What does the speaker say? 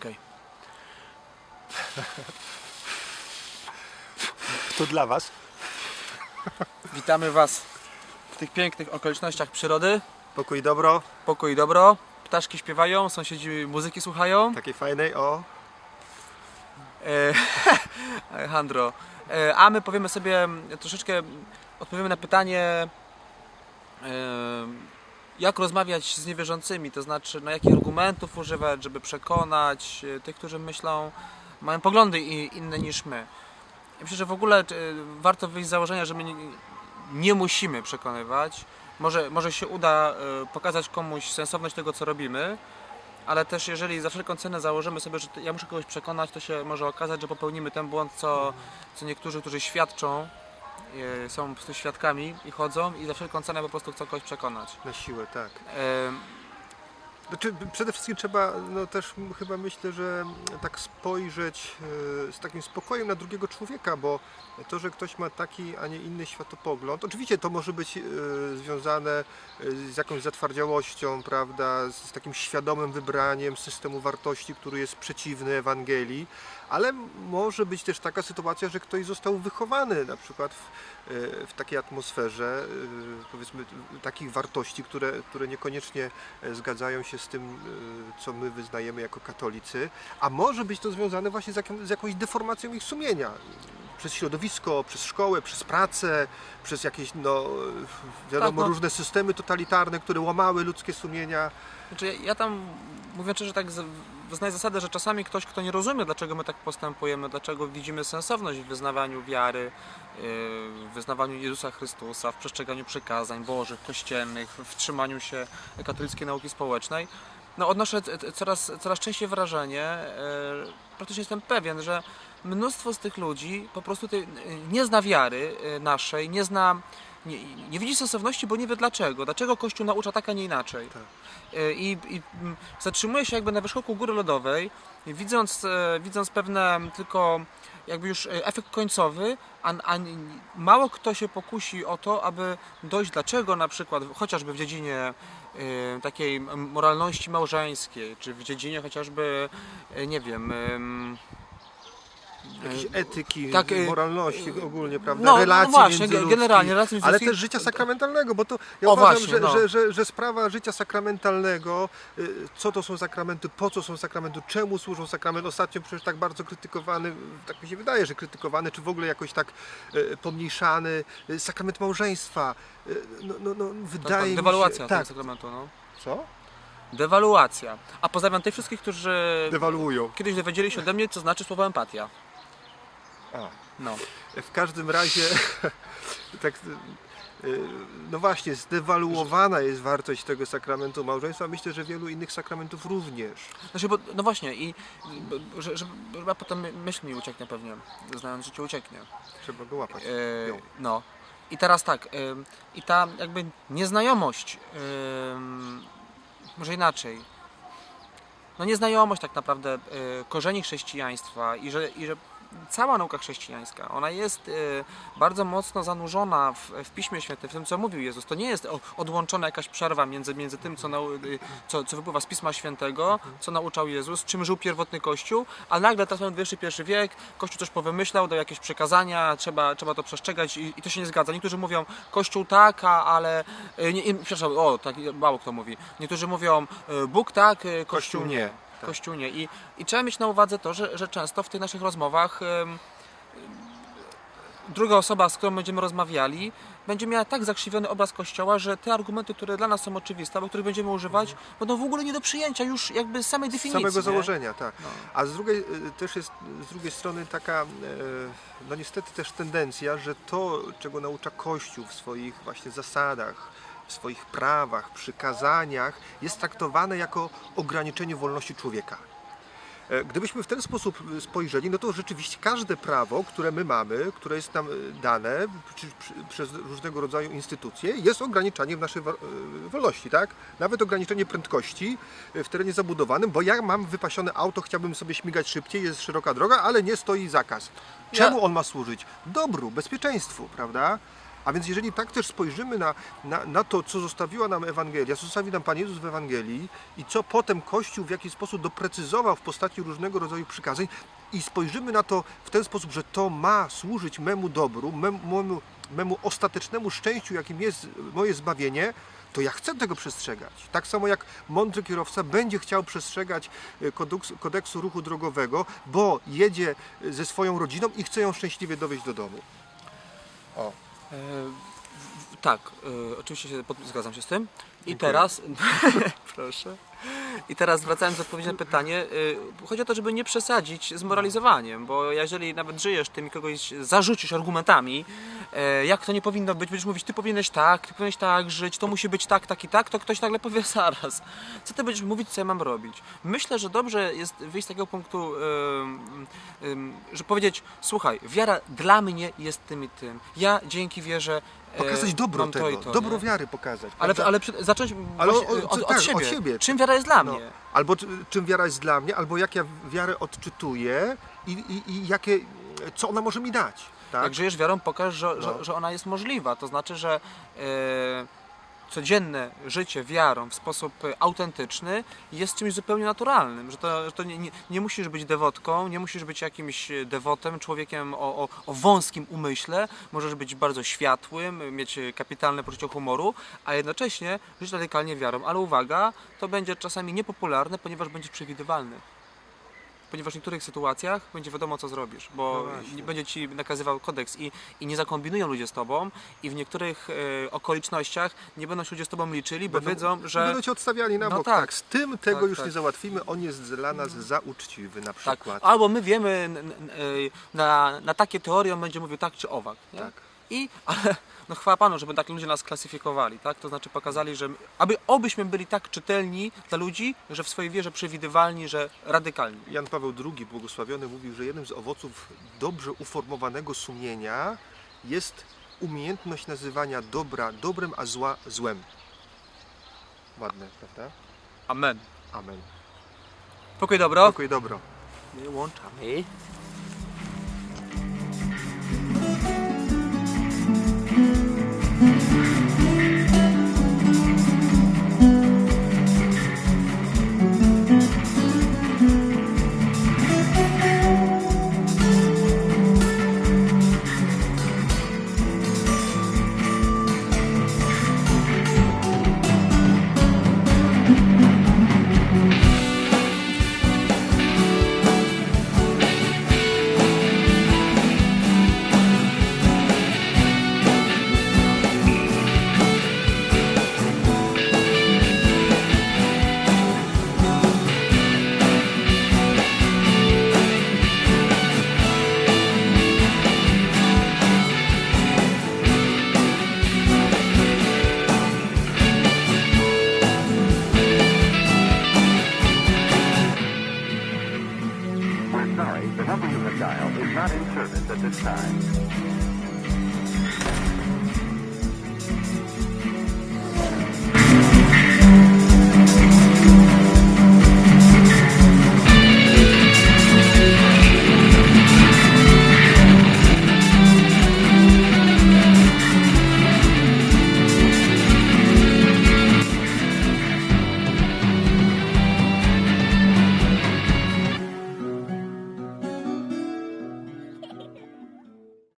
Okej. To dla Was. Witamy Was w tych pięknych okolicznościach przyrody. Pokój dobro, Pokój i dobro. Ptaszki śpiewają, sąsiedzi muzyki słuchają. takiej fajnej, o. E, Alejandro. E, a my powiemy sobie troszeczkę, odpowiemy na pytanie, e, jak rozmawiać z niewierzącymi, to znaczy, no, jakich argumentów używać, żeby przekonać e, tych, którzy myślą, mają poglądy inne niż my. Ja myślę, że w ogóle e, warto wyjść z założenia, że my nie, musimy przekonywać. Może, może się uda e, pokazać komuś sensowność tego, co robimy, ale też jeżeli za wszelką cenę założymy sobie, że ja muszę kogoś przekonać, to się może okazać, że popełnimy ten błąd, co, co niektórzy, którzy świadczą, są po prostu świadkami i chodzą i za wszelką cenę po prostu chcą kogoś przekonać. Na siłę, tak. Znaczy, przede wszystkim trzeba, no też chyba myślę, że tak spojrzeć e, z takim spokojem na drugiego człowieka, bo to, że ktoś ma taki, a nie inny światopogląd, oczywiście to może być e, związane e, z jakąś zatwardziałością, prawda, z takim świadomym wybraniem systemu wartości, który jest przeciwny Ewangelii, ale może być też taka sytuacja, że ktoś został wychowany na przykład w, w takiej atmosferze, powiedzmy, takich wartości, które, które niekoniecznie zgadzają się z tym, e, co my wyznajemy jako katolicy, a może być to związane właśnie z, z jakąś deformacją ich sumienia. Przez środowisko, przez szkołę, przez pracę, przez jakieś, no, wiadomo, Tak, no. różne systemy totalitarne, które łamały ludzkie sumienia. Znaczy, ja, ja tam, mówiąc szczerze, tak z- wyznaję zasadę, że czasami ktoś, kto nie rozumie, dlaczego my tak postępujemy, dlaczego widzimy sensowność w wyznawaniu wiary, yy, w wyznawaniu Jezusa Chrystusa, w przestrzeganiu przykazań bożych, kościelnych, w trzymaniu się katolickiej nauki społecznej, no odnoszę coraz, coraz częściej wrażenie, yy, praktycznie jestem pewien, że mnóstwo z tych ludzi po prostu nie zna wiary yy, naszej, nie zna, nie, nie widzi sensowności, bo nie wie dlaczego. Dlaczego Kościół naucza tak, a nie inaczej. Tak. E, i, i mm, zatrzymuje się jakby na wierzchołku góry lodowej, widząc, e, widząc pewne tylko jakby już e, efekt końcowy, a, a mało kto się pokusi o to, aby dojść dlaczego na przykład chociażby w dziedzinie takiej moralności małżeńskiej, czy w dziedzinie chociażby, nie wiem, em, Jakiejś etyki, tak, e, moralności ogólnie, prawda? no, no relacji właśnie, międzyludzkich, generalnie relacje ale też życia sakramentalnego, bo to ja O, uważam, właśnie, że, no. że, że, że sprawa życia sakramentalnego, y, co to są sakramenty, po co są sakramenty, czemu służą sakramenty, ostatnio przecież tak bardzo krytykowany, tak mi się wydaje, że krytykowany, czy w ogóle jakoś tak pomniejszany sakrament małżeństwa. No, no, no, tak, wydaje tak, mi dewaluacja się... tego Tak, sakramentu. No. co? Dewaluacja. A pozdrawiam tych wszystkich, którzy Dewaluują. kiedyś dowiedzieli się ode mnie, co znaczy słowo empatia. A. No. W każdym razie, tak, y, no właśnie, zdewaluowana jest wartość tego sakramentu małżeństwa. Myślę, że wielu innych sakramentów również. Znaczy, bo, no właśnie, i bo- że, że, że potem myśl mi ucieknie pewnie, znając życie ucieknie. Trzeba go łapać. E, no. I teraz tak, ym, i ta jakby nieznajomość, ym, może inaczej, no nieznajomość tak naprawdę korzeni chrześcijaństwa i że, i że cała nauka chrześcijańska, ona jest y, bardzo mocno zanurzona w, w Piśmie Świętym, w tym co mówił Jezus. To nie jest odłączona jakaś przerwa między, między tym, co, nau, y, co, co wypływa z Pisma Świętego, co nauczał Jezus, czym żył pierwotny Kościół, a nagle teraz mamy XXI wiek, Kościół coś powymyślał, dał jakieś przekazania, trzeba, trzeba to przestrzegać i, i to się nie zgadza. Niektórzy mówią Kościół tak, ale... y, Nie, przepraszam, o, tak mało kto mówi. Niektórzy mówią Bóg tak, Kościół, Kościół nie. Tak. Kościół nie. I, I trzeba mieć na uwadze to, że, że często w tych naszych rozmowach ym, druga osoba, z którą będziemy rozmawiali, będzie miała tak zakrzywiony obraz Kościoła, że te argumenty, które dla nas są oczywiste, albo których będziemy używać, będą w ogóle nie do przyjęcia już jakby z samej Z definicji. samego nie? założenia, tak. No. A z drugiej y, też jest z drugiej strony taka, e, no niestety też tendencja, że to, czego naucza Kościół w swoich właśnie zasadach, w swoich prawach, przykazaniach, jest traktowane jako ograniczenie wolności człowieka. E, Gdybyśmy w ten sposób y, spojrzeli, no to rzeczywiście każde prawo, które my mamy, które jest nam y, dane przez różnego rodzaju instytucje, jest ograniczaniem naszej wo- wolności, tak? Nawet ograniczenie prędkości w terenie zabudowanym, bo ja mam wypasione auto, chciałbym sobie śmigać szybciej, jest szeroka droga, ale nie stoi zakaz. Czemu on ma służyć? Dobru, bezpieczeństwu, prawda? A więc jeżeli tak też spojrzymy na, na, na to, co zostawiła nam Ewangelia, co zostawił nam Pan Jezus w Ewangelii i co potem Kościół w jakiś sposób doprecyzował w postaci różnego rodzaju przykazań i spojrzymy na to w ten sposób, że to ma służyć memu dobru, memu, memu, ostatecznemu szczęściu, jakim jest moje zbawienie, to ja chcę tego przestrzegać. Tak samo jak mądry kierowca będzie chciał przestrzegać e, kodeks- kodeksu ruchu drogowego, bo jedzie e, ze swoją rodziną i chce ją szczęśliwie dowieźć do domu. E, tak, e, oczywiście się pod, zgadzam się z tym. I Dziękuję. teraz, proszę. I teraz wracając do odpowiedzi na pytanie, e, chodzi o to, żeby nie przesadzić z moralizowaniem, bo jeżeli nawet żyjesz tym i kogoś zarzucisz argumentami, e, jak to nie powinno być, będziesz mówić, ty powinieneś tak, ty powinieneś tak żyć, to musi być tak, tak i tak, to ktoś nagle powie zaraz. Co ty będziesz mówić, co ja mam robić? Myślę, że dobrze jest wyjść z takiego punktu, em, że powiedzieć, słuchaj, wiara dla mnie jest tym i tym. Ja dzięki wierze e, pokazać dobro tego, to to, dobro nie? wiary pokazać. Ale, ale zacząć Ale od, od, tak, od siebie. siebie. Czym wiara jest dla No, mnie? albo czy- czym wiara jest dla mnie, albo jak ja wiarę odczytuję i, i, i jakie, co ona może mi dać. Tak? Jak żyjesz wiarą, pokaż, że, No. że, że ona jest możliwa. To znaczy, że e, codzienne życie wiarą w sposób autentyczny jest czymś zupełnie naturalnym. Że to, że to nie, nie, nie musisz być dewotką, nie musisz być jakimś e, dewotem, człowiekiem o, o, o wąskim umyśle. Możesz być bardzo światłym, mieć kapitalne poczucie humoru, a jednocześnie żyć radykalnie wiarą. Ale uwaga, to będzie czasami niepopularne, ponieważ będzie przewidywalny. Ponieważ w niektórych sytuacjach będzie wiadomo, co zrobisz, No bo właśnie. będzie ci nakazywał kodeks i, i nie zakombinują ludzie z tobą i w niektórych e, okolicznościach nie będą się ludzie z tobą liczyli, bo Będą- wiedzą, że Będą cię odstawiali na No bok. tak. tak. Z tym tego Tak, już tak. nie załatwimy. On jest dla nas za uczciwy na tak, przykład. albo my wiemy n- n- e, na, na takie teorie on będzie mówił tak czy owak. Nie? Tak. I, ale no chwała Panu, żeby tak ludzie nas klasyfikowali, tak? To znaczy pokazali, że aby obyśmy byli tak czytelni dla ludzi, że w swojej wierze przewidywalni, że radykalni. Jan Paweł II, błogosławiony, mówił, że jednym z owoców dobrze uformowanego sumienia jest umiejętność nazywania dobra dobrem, a zła złem. Ładne, prawda? Amen. Amen. Pokój dobro. Pokój i dobro. Wyłączamy. We're sorry, the number you have dialed is not in service at this time.